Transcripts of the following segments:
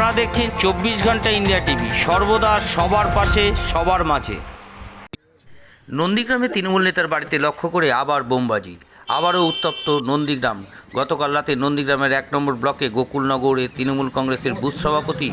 আপনারা দেখছেন চব্বিশ ঘণ্টা ইন্ডিয়া টিভি। সর্বদা সবার পাশে, সবার মাঝে। নন্দীগ্রামে তৃণমূল নেতার বাড়িতে লক্ষ্য করে আবার বোমবাজি। আবারও উত্তপ্ত নন্দীগ্রাম। গতকাল রাতে নন্দীগ্রামের এক নম্বর ব্লকে গোকুলনগরে তৃণমূল কংগ্রেসের বুথ সভাপতি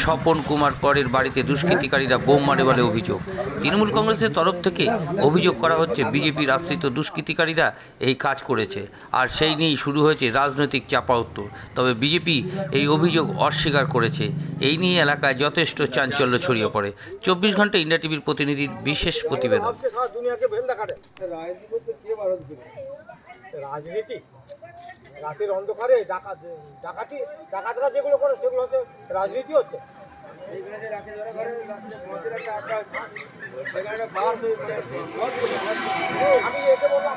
স্বপন কুমার করের বাড়িতে দুষ্কৃতিকারীরা বোম মারে বলে অভিযোগ। তৃণমূল কংগ্রেসের তরফ থেকে অভিযোগ করা হচ্ছে বিজেপির আশ্রিত দুষ্কৃতিকারীরা এই কাজ করেছে। আর সেই নিয়েই শুরু হয়েছে রাজনৈতিক চাপা উত্তর। তবে বিজেপি এই অভিযোগ অস্বীকার করেছে। এই নিয়ে এলাকায় যথেষ্ট চাঞ্চল্য ছড়িয়ে পড়ে। চব্বিশ ঘণ্টা ইন্ডিয়া টিভির প্রতিনিধির বিশেষ প্রতিবেদন। রাজনীতি রাতের অন্ধকারে ডাকাত ডাকাতি ডাকাতরা যেগুলো করে সেগুলো হচ্ছে রাজনীতি হচ্ছে। আমি বললাম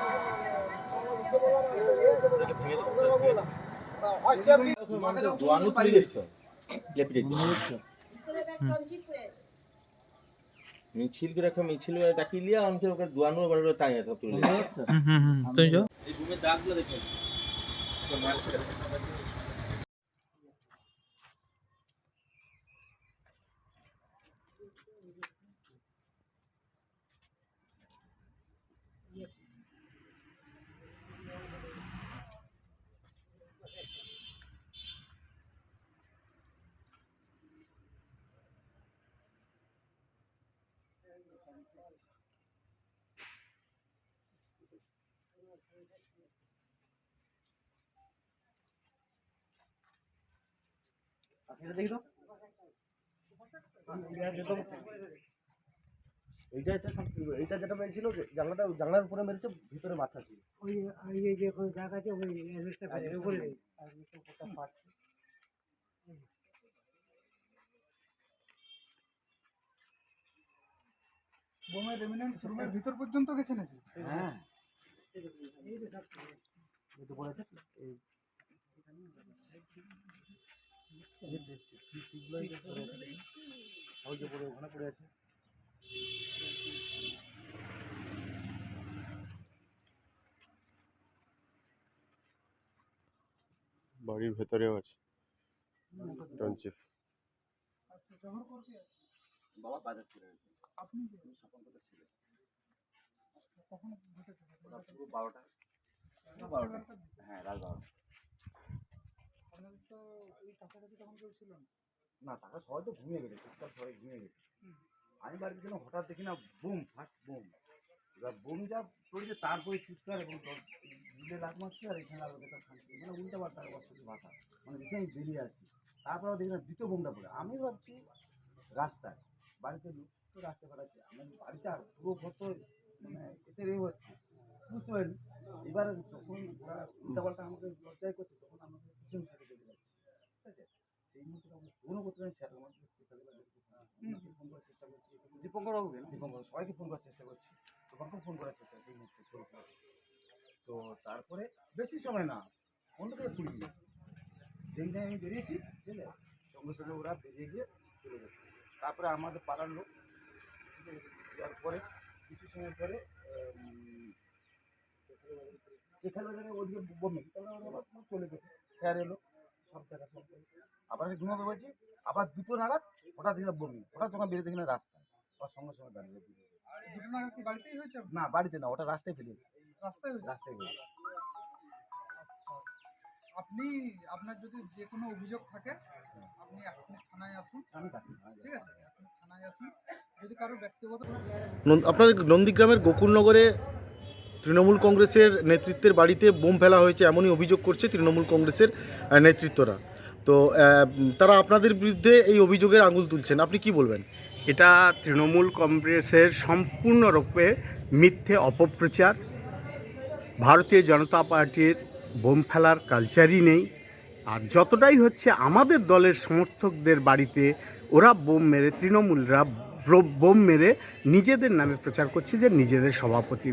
মিছিল করে একটা মিছিল ডাকিয়ে লিয়া আমাকে ওকে দুয়ানো বাড়ি টাঙিয়ে থাকতে তুমি যাও এইটা হচ্ছে এইটা যেটা মেরেছিল জানলাটা জানলার উপরে মেরেছে ভিতরে মাথা ছিল ওই এই যে ওই জায়গা আছে ওই অ্যাড্রেসটা উপরে বোমের রেমিনেন্স রুমের ভিতর পর্যন্ত গেছে নাকি? হ্যাঁ। ওখানে পড়ে আছে। বাড়ির ভেতরেও আছে টনচিপ আচ্ছা বাবা বাজার আপনি কখন ঘটেছে? পুরো বারোটা। বারোটা। হ্যাঁ রাত বারোটা। তো এই কাছাকাছি তখন কেউ ছিল না? না তারা সবাই তো ঘুমিয়ে গেছে চুপচাপ সবাই ঘুমিয়ে গেছে। আমি বাড়িতে ছিলাম হঠাৎ দেখি না বুম ফার্স্ট বুম। এবার বুম যা পড়েছে তারপরে চিৎকার এবং দুলে লাগ মারছে আর এখানে আর ওদের শান্তি মানে উল্টা পাল্টা অবস্থা ভাষা। মানে যেখানে আমি বেরিয়ে আসি। তারপর দেখি না দ্বিতীয় বুমটা পড়ে। আমি ভাবছি রাস্তায় বাড়িতে লোক তো রাস্তায় পাঠাচ্ছে। আমি বাড়িতে আর পুরো ঘর তো মানে এতে রে হচ্ছে বুঝতে পারিনি এবার যখন ওরা উল্টা পাল্টা আমাকে লজ্জায় করছে তখন আমাকে পিছন সাইডে চলে যাচ্ছে ঠিক আছে? সেই মুহূর্তে আমি ফোনও করতে পারি স্যার আমাকে ফোন করার চেষ্টা করছি। দীপঙ্কর বাবুকে দীপঙ্কর সবাইকে ফোন করার চেষ্টা করছি। তোমাকেও ফোন করার চেষ্টা সেই মুহূর্তে তো তারপরে বেশি সময় না ফোনটা থেকে তুলি যেই টাইম আমি বেরিয়েছি ঠিক আছে? সঙ্গে সঙ্গে ওরা বেরিয়ে গিয়ে চলে গেছে। তারপরে আমাদের পাড়ার লোক ঠিক আছে? পরে কিছু সময় পরে যেখানে বাজারে ওদিকে বমি চলে গেছে। স্যার এলো সব দেখা সব। আবার ঘুমাতে বলছি আবার দুটো নাগাদ হঠাৎ দেখলাম বমি হঠাৎ যখন বেরিয়ে দেখি না রাস্তায় আবার সঙ্গে সঙ্গে দাঁড়িয়ে দিকে ঘটনা কি বাড়িতেই হয়েছে? না বাড়িতে না ওটা রাস্তায় ফেলেছি রাস্তায় রাস্তায় ফেলেছি আচ্ছা। আপনি আপনার যদি যে কোনো অভিযোগ থাকে আপনি আপনি থানায় আসুন। আমি কাছি ঠিক আছে আপনি থানায় আসুন। যদি কারও ব্যক্তিগত নন্দ- আপনাদের নন্দীগ্রামের গোকুলনগরে তৃণমূল কংগ্রেসের নেতৃত্বের বাড়িতে বোম ফেলা হয়েছে এমনই অভিযোগ করছে তৃণমূল কংগ্রেসের নেতৃত্বরা। তো তারা আপনাদের বিরুদ্ধে এই অভিযোগের আঙুল তুলছেন। আপনি কি বলবেন? এটা তৃণমূল কংগ্রেসের সম্পূর্ণরূপে মিথ্যে অপপ্রচার। ভারতীয় জনতা পার্টির বোম ফেলার কালচারই নেই। আর যতটাই হচ্ছে আমাদের দলের সমর্থকদের বাড়িতে ওরা বোম মেরে, তৃণমূলরা বোম মেরে নিজেদের নামে প্রচার করছে যে নিজেদের সভাপতি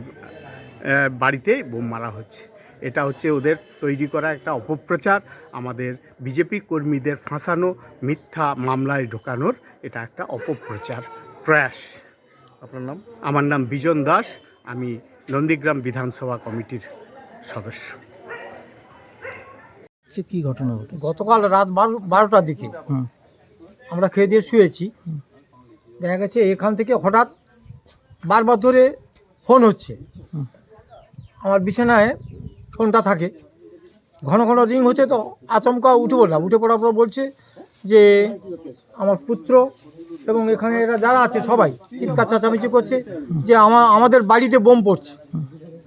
বাড়িতে বোম মারা হচ্ছে। এটা হচ্ছে ওদের তৈরি করা একটা অপপ্রচার। আমাদের বিজেপি কর্মীদের ফাঁসানো মিথ্যা মামলায় ঢোকানোর এটা একটা অপপ্রচার প্রয়াস। আপনার নাম? আমার নাম বিজন দাস। আমি নন্দীগ্রাম বিধানসভা কমিটির সদস্য। কি ঘটনা গতকাল রাত বারো বারোটার দিকে আমরা খেয়ে দিয়ে শুয়েছি। দেখা গেছে এখান থেকে হঠাৎ বারবার ধরে ফোন হচ্ছে। আমার বিছানায় ফোনটা থাকে। ঘন ঘন রিং হচ্ছে তো আচমকা উঠে পড়লাম। উঠে পড়ার পর বলছে যে, আমার পুত্র এবং এখানে এরা যারা আছে সবাই চিৎকার চেঁচামেচি করছে যে, আমা, আমাদের বাড়িতে বোম পড়ছে।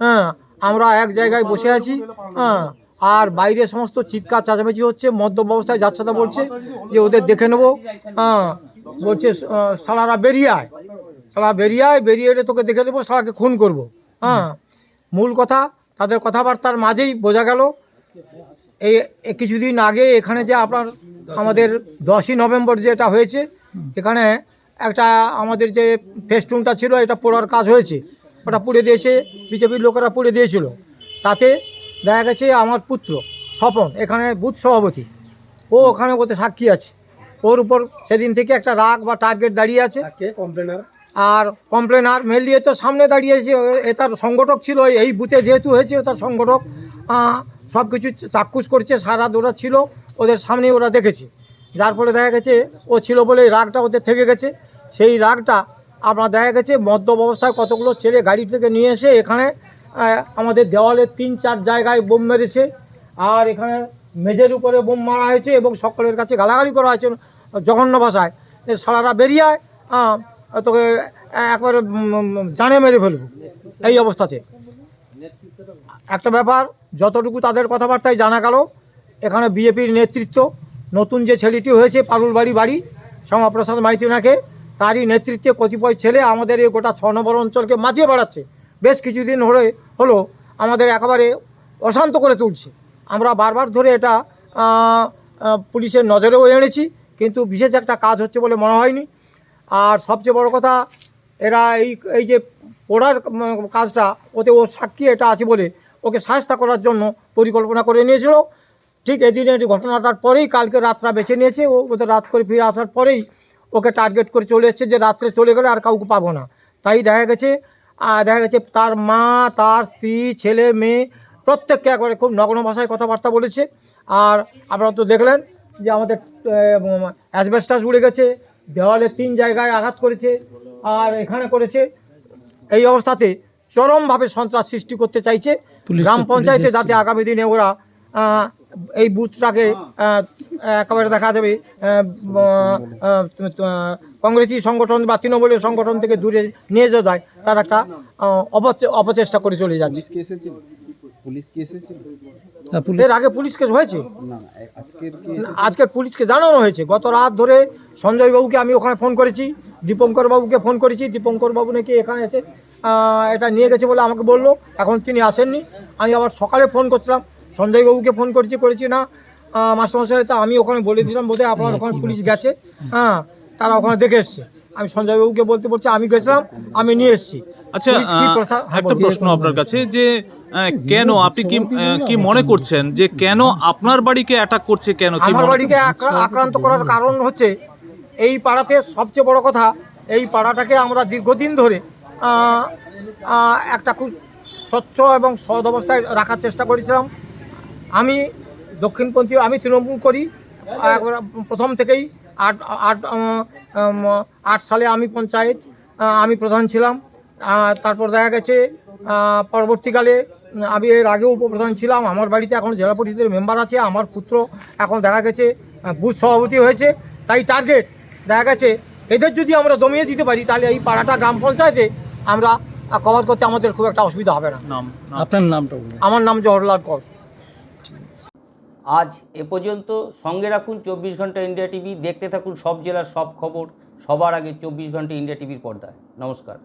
হ্যাঁ আমরা এক জায়গায় বসে আছি। হ্যাঁ আর বাইরে সমস্ত চিৎকার চেঁচামেচি হচ্ছে। মদ্যপ অবস্থায় যাচ্ছে তা বলছে যে, ওদের দেখে নেব। হ্যাঁ বলছে শালারা বেরিয়ে আয়। শালা বেরিয়ে আয়, বেরিয়ে এলে তোকে দেখে নেব, শালাকে খুন করব। হ্যাঁ মূল কথা, তাদের কথাবার্তার মাঝেই বোঝা গেল। এই কিছুদিন আগে এখানে যে আপনার আমাদের দশই নভেম্বর যেটা হয়েছে, এখানে একটা আমাদের যে ফেস্টুনটা ছিল, এটা পোড়ার কাজ হয়েছে। ওটা পুড়ে দিয়েছে বিজেপির লোকেরা পুড়ে দিয়েছিল। তাতে দেখা গেছে আমার পুত্র স্বপন, এখানে বুথ সভাপতি, ও ওখানে ওতে সাক্ষী আছে। ওর উপর সেদিন থেকে একটা রাগ বা টার্গেট দাঁড়িয়ে আছে। আর কমপ্লেন আর মেনলি তো সামনে দাঁড়িয়েছে, এ তার সংগঠক ছিল, এই বুথে যেহেতু হয়েছে, তার সংগঠক সব কিছু চাক্ষুষ করছে, সারা ওরা ছিল, ওদের সামনে ওরা দেখেছে। যার ফলে দেখা গেছে, ও ছিল বলে রাগটা ওদের থেকে গেছে। সেই রাগটা আপনার দেখা গেছে, মদ্য অবস্থায় কতগুলো ছেলে গাড়ি থেকে নিয়ে এসে এখানে আমাদের দেওয়ালের তিন চার জায়গায় বোম মেরেছে, আর এখানে মেঝের উপরে বোম মারা হয়েছে এবং সকলের কাছে গালাগালি করা হয়েছে, জঘন্য ভাষায়। যে সালারা বেরিয়ে তোকে একবারে জানে মেরে ফেলব। এই অবস্থাতে। একটা ব্যাপার, যতটুকু তাদের কথাবার্তায় জানা গেল, এখানে বিজেপির নেতৃত্ব, নতুন যে ছেলেটি হয়েছে, পারুল বাড়ি বাড়ি, শ্যামাপ্রসাদ মাইতি নাকে তারই নেতৃত্বে কতিপয় ছেলে আমাদের এই গোটা ছ নম্বর অঞ্চলকে মাতিয়ে বেড়াচ্ছে। বেশ কিছুদিন হলে, হলো আমাদের একেবারে অশান্ত করে তুলছে। আমরা বারবার ধরে এটা পুলিশের নজরেও এনেছি, কিন্তু বিশেষ একটা কাজ হচ্ছে বলে মনে হয়নি। আর সবচেয়ে বড় কথা, এরা এই এই যে পড়ার কাজটা, ওতে ও সাক্ষী এটা আছে বলে ওকে সাহায্য করার জন্য পরিকল্পনা করে নিয়েছিল। ঠিক এদিনের ঘটনাটার পরেই কালকে রাতটা বেছে নিয়েছে, ও, ওদের রাত করে ফিরে আসার পরেই ওকে টার্গেট করে চলে এসছে যে রাত্রে চলে গেলে আর কাউকে পাবো না। তাই দেখা গেছে আর দেখা গেছে তার মা, তার স্ত্রী, ছেলে, মেয়ে প্রত্যেককে একবারে খুব নগ্ন ভাষায় কথাবার্তা বলেছে। আর আপনারা তো দেখলেন যে আমাদের অ্যাসবেস্টাস উড়ে গেছে দেওয়ালে তিন জায়গায় আঘাত করেছে আর এখানে করেছে। এই অবস্থাতে চরমভাবে সন্ত্রাস সৃষ্টি করতে চাইছে গ্রাম পঞ্চায়েতে যাতে আগামী দিনে ওরা এই বুথটাকে একেবারে দেখা যাবে কংগ্রেসি সংগঠন বা তৃণমূলের সংগঠন থেকে দূরে নিয়ে যাওয়া যায় তার একটা অপচে- অপচেষ্টা করে চলে যাচ্ছে। পুলিশ কি এসেছিল? পুলিশ কি এসেছিল? এর আগে পুলিশ কেস হয়েছে? আজকের পুলিশকে জানানো হয়েছে। গত রাত ধরে সঞ্জয় বাবুকে আমি ওখানে ফোন করেছি দীপঙ্কর বাবুকে ফোন করেছি। দীপঙ্কর বাবু নাকি এখানে এসে এটা নিয়ে গেছে বলে আমাকে বলল। এখন তিনি আসেননি। আমি আবার সকালে ফোন করছিলাম। সঞ্জয় বাবুকে ফোন করেছি করেছি না। মাস্টারমশাই তা আমি ওখানে বলে দিলাম বোধহয় আপনার ওখানে পুলিশ গেছে। হ্যাঁ তারা ওখানে দেখে এসছে। আমি সঞ্জয় বাবুকে বলতে বলছি আমি গেছিলাম আমি নিয়ে এসেছি। আচ্ছা পুলিশ কি আহ, প্রশা- হ্যাঁ, একটা প্রশ্ন আপনার কাছে যে কেন আপনি কি কি মনে করছেন যে কেন আপনার বাড়িকে অ্যাটাক করছে কেন? আমার বাড়িকে আকরা- আক্রান্ত করার কারণ হচ্ছে এই পাড়াতে সবচেয়ে বড় কথা এই পাড়াটাকে আমরা দীর্ঘদিন ধরে একটা খুব স্বচ্ছ এবং সৎ অবস্থায় রাখার চেষ্টা করেছিলাম। আমি দক্ষিণপন্থী আমি তৃণমূল করি। একবার প্রথম থেকেই আট আট আট সালে আমি পঞ্চায়েত আমি প্রধান ছিলাম। তারপর দেখা গেছে পরবর্তীকালে আমি এর আগেও উপপ্রধান ছিলাম। আমার বাড়িতে এখন জেলা পরিষদের মেম্বার আছে আমার পুত্র এখন দেখা গেছে বুথ সভাপতি হয়েছে তাই টার্গেট দেখা গেছে। এদের যদি আমরা দমিয়ে দিতে পারি তাহলে এই পাড়াটা গ্রাম পঞ্চায়েতে আমরা কভার করতে আমাদের খুব একটা অসুবিধা হবে না। আপনার নামটা আমার নাম জওহরলাল কর। আজ এ পর্যন্ত সঙ্গে রাখুন চব্বিশ ঘণ্টা ইন্ডিয়া টিভি দেখতে থাকুন সব জেলার সব খবর সবার আগে চব্বিশ ঘণ্টা ইন্ডিয়া টিভির পর্দায়। নমস্কার।